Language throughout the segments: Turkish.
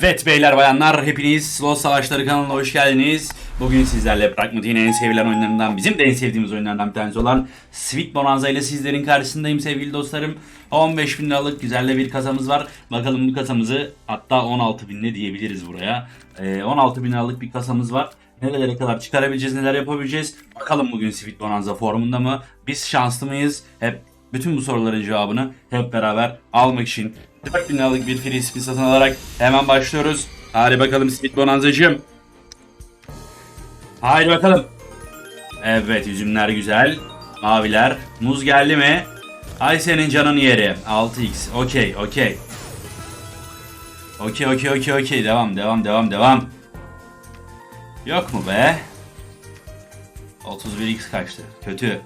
Evet beyler bayanlar hepiniz Slow Savaşları kanalına hoş geldiniz. Bugün sizlerle Pragmatik'in en sevilen oyunlarından, bizim de en sevdiğimiz oyunlardan bir tanesi olan Sweet Bonanza ile sizlerin karşısındayım sevgili dostlarım. 15 bin liralık güzel de bir kasamız var. Bakalım bu kasamızı hatta 16 bin ne diyebiliriz buraya. Ee, 16 bin liralık bir kasamız var. Nerelere kadar çıkarabileceğiz, neler yapabileceğiz. Bakalım bugün Sweet Bonanza formunda mı? Biz şanslı mıyız? Hep bütün bu soruların cevabını hep beraber almak için 4000 liralık bir free spin satın alarak hemen başlıyoruz. Hadi bakalım Speed Bonanza'cığım. Haydi bakalım. Evet üzümler güzel. Maviler. Muz geldi mi? Ay senin canın yeri. 6x. Okey okey. Okey okey okey okey. Devam devam devam devam. Yok mu be? 31x kaçtı. Kötü.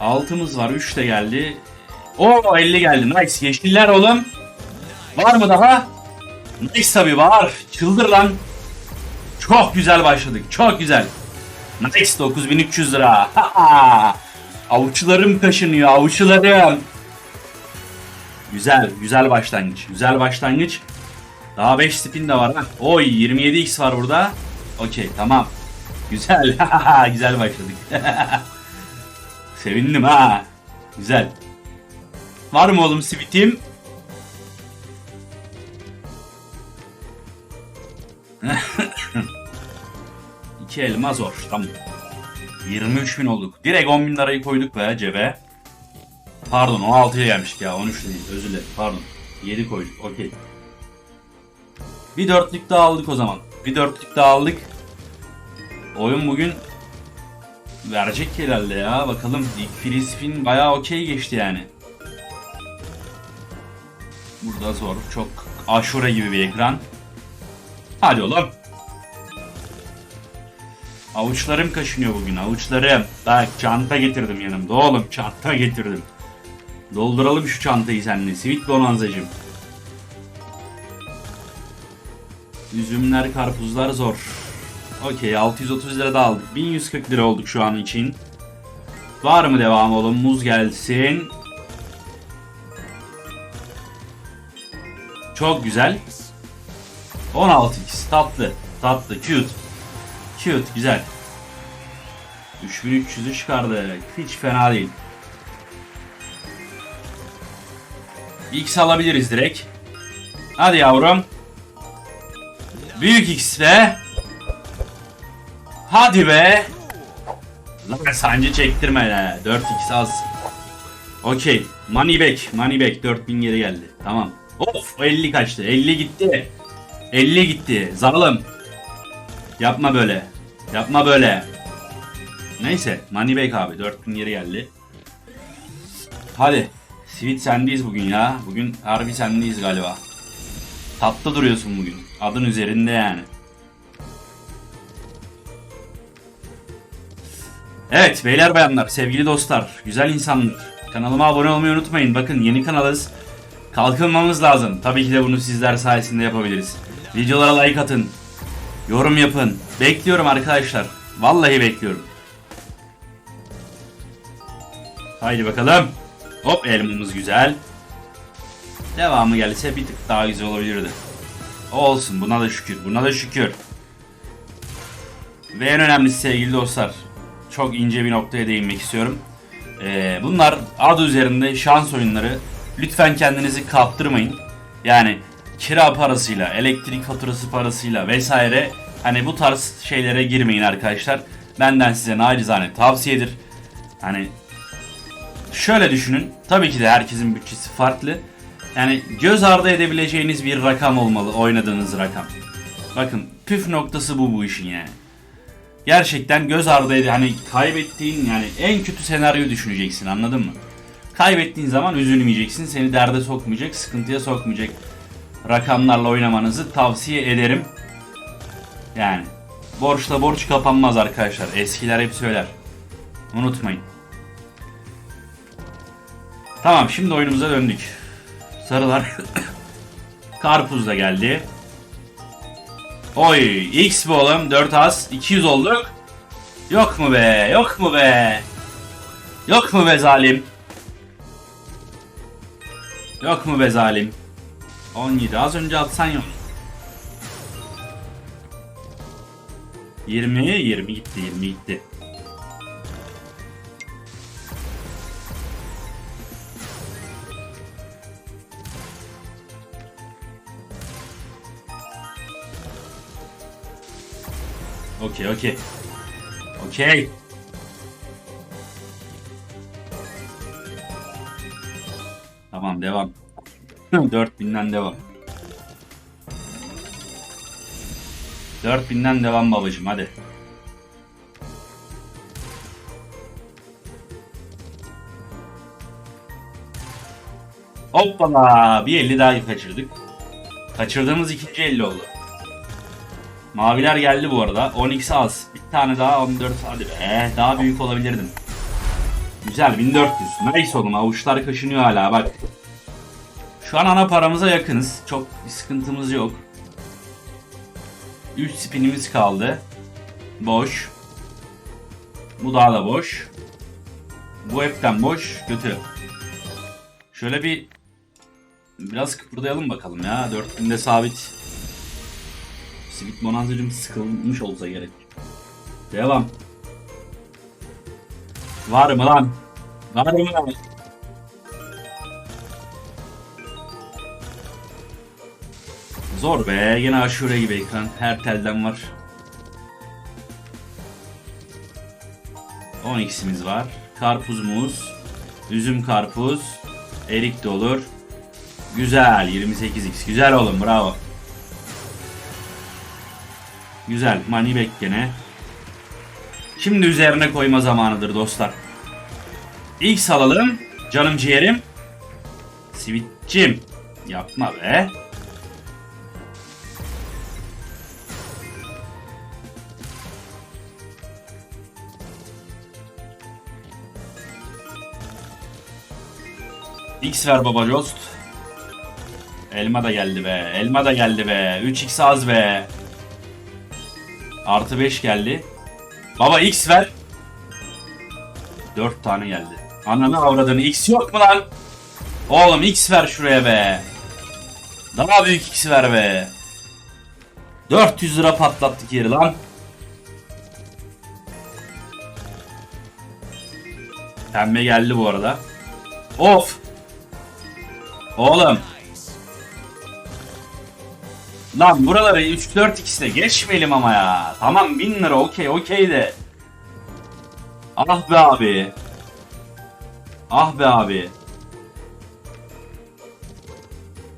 Altımız var. 3 de geldi. Oo 50 geldi. Nice. Yeşiller oğlum. Var mı daha? Nice tabi var. Çıldır lan. Çok güzel başladık. Çok güzel. Nice 9300 lira. avuçlarım kaşınıyor. Avuçlarım. Güzel. Güzel başlangıç. Güzel başlangıç. Daha 5 spin de var. Oy 27x var burada. Okey tamam. Güzel. güzel başladık. Sevindim ha. Güzel. Var mı oğlum sivitim? İki elma zor. Tamam. 23 bin olduk. Direkt 10 bin lirayı koyduk be cebe. Pardon 16'ya gelmiştik ya. 13 değil. Özür dilerim. Pardon. 7 koyduk. Okey. Bir dörtlük daha aldık o zaman. Bir dörtlük daha aldık. Oyun bugün verecek herhalde ya. Bakalım ilk free bayağı okey geçti yani. Burada zor. Çok aşure gibi bir ekran. Hadi oğlum. Avuçlarım kaşınıyor bugün. Avuçlarım. Bak çanta getirdim yanımda oğlum. Çanta getirdim. Dolduralım şu çantayı seninle. Sweet bonanzacım. Üzümler, karpuzlar zor. Okey 630 lira da aldık. 1140 lira olduk şu an için. Var mı devam oğlum? Muz gelsin. Çok güzel. 16x tatlı. Tatlı. Cute. Cute. Güzel. 3300'ü çıkardık. Hiç fena değil. X alabiliriz direkt. Hadi yavrum. Büyük X be. Hadi be. Lan sancı çektirme ya. 4x az. Okey. Money back. Money back. 4000 geri geldi. Tamam. Of 50 kaçtı. 50 gitti. 50 gitti. Zalim. Yapma böyle. Yapma böyle. Neyse. Money back abi. 4000 geri geldi. Hadi. Sweet sendeyiz bugün ya. Bugün harbi sendeyiz galiba. Tatlı duruyorsun bugün. Adın üzerinde yani. Evet beyler bayanlar, sevgili dostlar, güzel insanlar. Kanalıma abone olmayı unutmayın. Bakın yeni kanalız. Kalkınmamız lazım. Tabii ki de bunu sizler sayesinde yapabiliriz. Videolara like atın. Yorum yapın. Bekliyorum arkadaşlar. Vallahi bekliyorum. Haydi bakalım. Hop elmamız güzel. Devamı gelse bir tık daha güzel olabilirdi. Olsun buna da şükür. Buna da şükür. Ve en önemlisi sevgili dostlar. Çok ince bir noktaya değinmek istiyorum. Ee, bunlar adı üzerinde şans oyunları. Lütfen kendinizi kaptırmayın. Yani kira parasıyla, elektrik faturası parasıyla vesaire hani bu tarz şeylere girmeyin arkadaşlar. Benden size naçizane tavsiyedir. Hani şöyle düşünün. Tabii ki de herkesin bütçesi farklı. Yani göz ardı edebileceğiniz bir rakam olmalı oynadığınız rakam. Bakın püf noktası bu bu işin yani. Gerçekten göz ardı ede hani kaybettiğin yani en kötü senaryoyu düşüneceksin anladın mı? Kaybettiğin zaman üzülmeyeceksin, seni derde sokmayacak, sıkıntıya sokmayacak rakamlarla oynamanızı tavsiye ederim. Yani borçla borç kapanmaz arkadaşlar. Eskiler hep söyler. Unutmayın. Tamam şimdi oyunumuza döndük. Sarılar. Karpuz da geldi. Oy X bu oğlum 4 az 200 olduk. Yok mu be yok mu be. Yok mu be zalim. Yok mu be zalim? 17. Az önce atsan yok. 20, 20 gitti, 20 gitti. Okey, okey. Okey. Tamam, devam. 4000'den devam. 4000'den devam babacım hadi. Hoppala bir 50 daha kaçırdık. Kaçırdığımız ikinci 50 oldu. Maviler geldi bu arada. 10x az. Bir tane daha 14 hadi be. Daha büyük olabilirdim. Güzel 1400. Nice oğlum avuçlar kaşınıyor hala bak. Şu an ana paramıza yakınız. Çok bir sıkıntımız yok. 3 spinimiz kaldı. Boş. Bu daha da boş. Bu hepten boş. Kötü. Şöyle bir biraz kıpırdayalım bakalım ya. 4000'de sabit. Sweet Bonanza'cım sıkılmış olsa gerek. Devam. Var mı lan? Var mı lan? Zor be. Yine aşure gibi ekran. Her telden var. 10x'imiz var. Karpuz muz. Üzüm karpuz. Erik de olur. Güzel. 28x. Güzel oğlum. Bravo. Güzel. Back gene. Şimdi üzerine koyma zamanıdır dostlar. X alalım. Canım ciğerim. Sweet'cim. Yapma be. X ver baba Jost. Elma da geldi be. Elma da geldi be. 3x az be. Artı 5 geldi. Baba X ver. 4 tane geldi. Ananı avradını X yok mu lan? Oğlum X ver şuraya be. Daha büyük X ver be. 400 lira patlattık yeri lan. Pembe geldi bu arada. Of. Oğlum. Lan buraları 3-4 x'de geçmeyelim ama ya. Tamam 1000 lira okey okey de. Ah be abi. Ah be abi.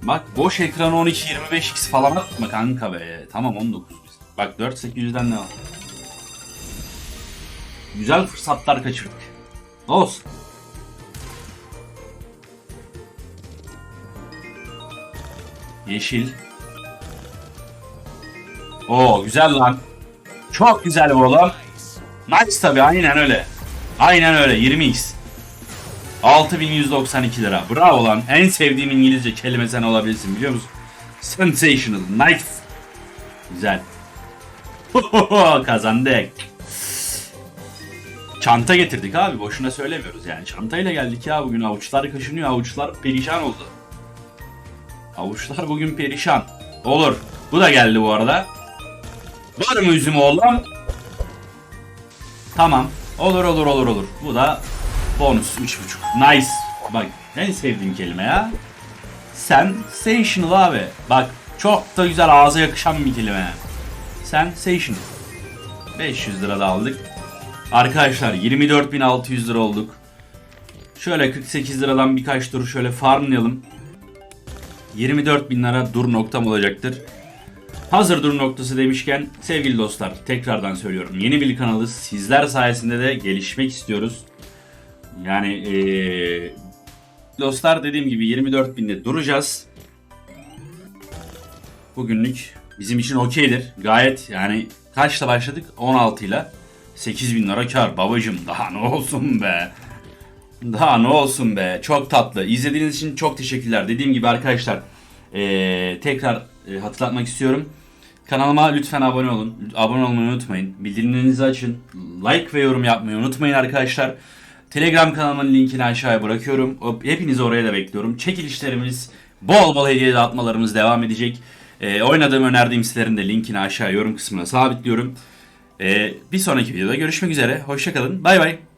Bak boş ekran 12-25x falan atma kanka be. Tamam 19 biz. Bak 4-800'den ne var? Güzel fırsatlar kaçırdık. Olsun. Yeşil. Oo güzel lan. Çok güzel bu oğlum. Nice tabi aynen öyle. Aynen öyle 20x. 6192 lira. Bravo lan. En sevdiğim İngilizce kelime sen olabilirsin biliyor musun? Sensational. Nice. Güzel. Kazandık. Çanta getirdik abi. Boşuna söylemiyoruz yani. Çantayla geldik ya bugün. Avuçlar kaşınıyor. Avuçlar perişan oldu. Avuçlar bugün perişan. Olur. Bu da geldi bu arada. Var mı üzüm oğlum? Tamam. Olur olur olur olur. Bu da bonus 3.5. Nice. Bak en sevdiğim kelime ya. Sensational abi. Bak çok da güzel ağza yakışan bir kelime. Sensational. 500 lira da aldık. Arkadaşlar 24.600 lira olduk. Şöyle 48 liradan birkaç tur şöyle farmlayalım. 24 bin lira dur noktam olacaktır. Hazır dur noktası demişken sevgili dostlar tekrardan söylüyorum. Yeni bir kanalı sizler sayesinde de gelişmek istiyoruz. Yani ee, dostlar dediğim gibi 24 binde duracağız. Bugünlük bizim için okeydir. Gayet yani kaçla başladık? 16 ile 8 bin lira kar babacım daha ne olsun be. Daha ne olsun be. Çok tatlı. İzlediğiniz için çok teşekkürler. Dediğim gibi arkadaşlar ee, tekrar e, hatırlatmak istiyorum. Kanalıma lütfen abone olun. Abone olmayı unutmayın. Bildirimlerinizi açın. Like ve yorum yapmayı unutmayın arkadaşlar. Telegram kanalımın linkini aşağıya bırakıyorum. Hepinizi oraya da bekliyorum. Çekilişlerimiz, bol bol hediye dağıtmalarımız devam edecek. Ee, oynadığım önerdiğim sitelerin de linkini aşağı yorum kısmına sabitliyorum. Ee, bir sonraki videoda görüşmek üzere. Hoşçakalın. Bay bay.